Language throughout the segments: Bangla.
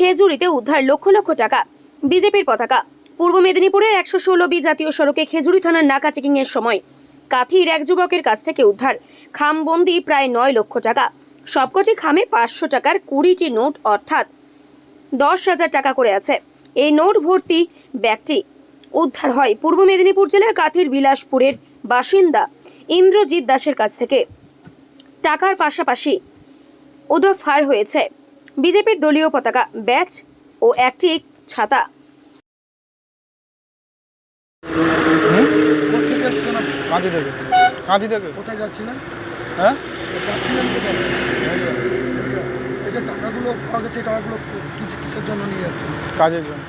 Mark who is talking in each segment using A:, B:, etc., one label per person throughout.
A: খেজুরিতে উদ্ধার লক্ষ লক্ষ টাকা। বিজেপির পতাকা। পূর্ব মেদিনীপুরের একশো ষোলো বি জাতীয় সড়কে খেজুরি থানার নাকা চেকিং এর সময়। কাথির এক যুবকের কাছ থেকে উদ্ধার। খামবন্দি প্রায় নয় লক্ষ টাকা। সবকটি খামে পাঁচশো টাকার কুড়িটি নোট অর্থাৎ দশ হাজার টাকা করে আছে। এই নোট ভর্তি ব্যাগটি উদ্ধার হয় পূর্ব মেদিনীপুর জেলার কাথির বিলাসপুরের বাসিন্দা ইন্দ্রজিৎ দাসের কাছ থেকে। টাকার পাশাপাশি উদফার হয়েছে। বিজেপির দলীয় পতাকা ব্যাচ ও একটি ছাতা?
B: কাঁদি থেকে কাঁদি থেকে
C: কোথায় যাচ্ছিলেন?
B: হ্যাঁ?
C: যাচ্ছিলেন কোথায়? এই যে টাকাগুলো পাওয়া গেছে টাকাগুলো কি কিসের জন্য নিয়ে যাচ্ছেন?
B: কাজের জন্য।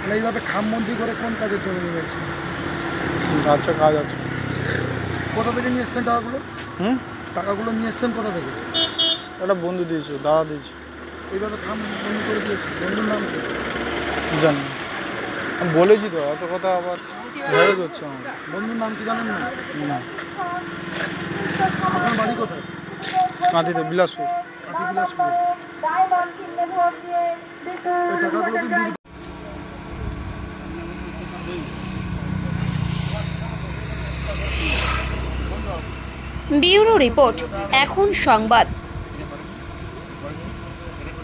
C: মানে এইভাবে খামবন্দি করে কোন কাজের জন্য নিয়ে যাচ্ছেন?
B: আচ্ছা কাজ আছে।
C: কোথা থেকে নিয়ে এসছেন টাকাগুলো?
B: হুম?
C: টাকাগুলো নিয়ে এসছেন কোথা থেকে?
B: একটা বন্ধু দিয়েছে দাদা দিয়েছে
C: এইভাবে খামবন্দি করে দিয়েছে বন্ধুর নাম কি?
B: জানি না। আমি বলেছি তো অত কথা আবার ভেবে করছে আমার।
C: বন্ধুর নাম কি জানেন না?
B: না।
C: আপনার বাড়ি কোথায়?
B: কাঁদিতে বিলাসপুর।
C: কাঠি বিলাসপুরে ওই টাকাগুলো কি বিলি-
A: ব্যুরো রিপোর্ট এখন সংবাদ।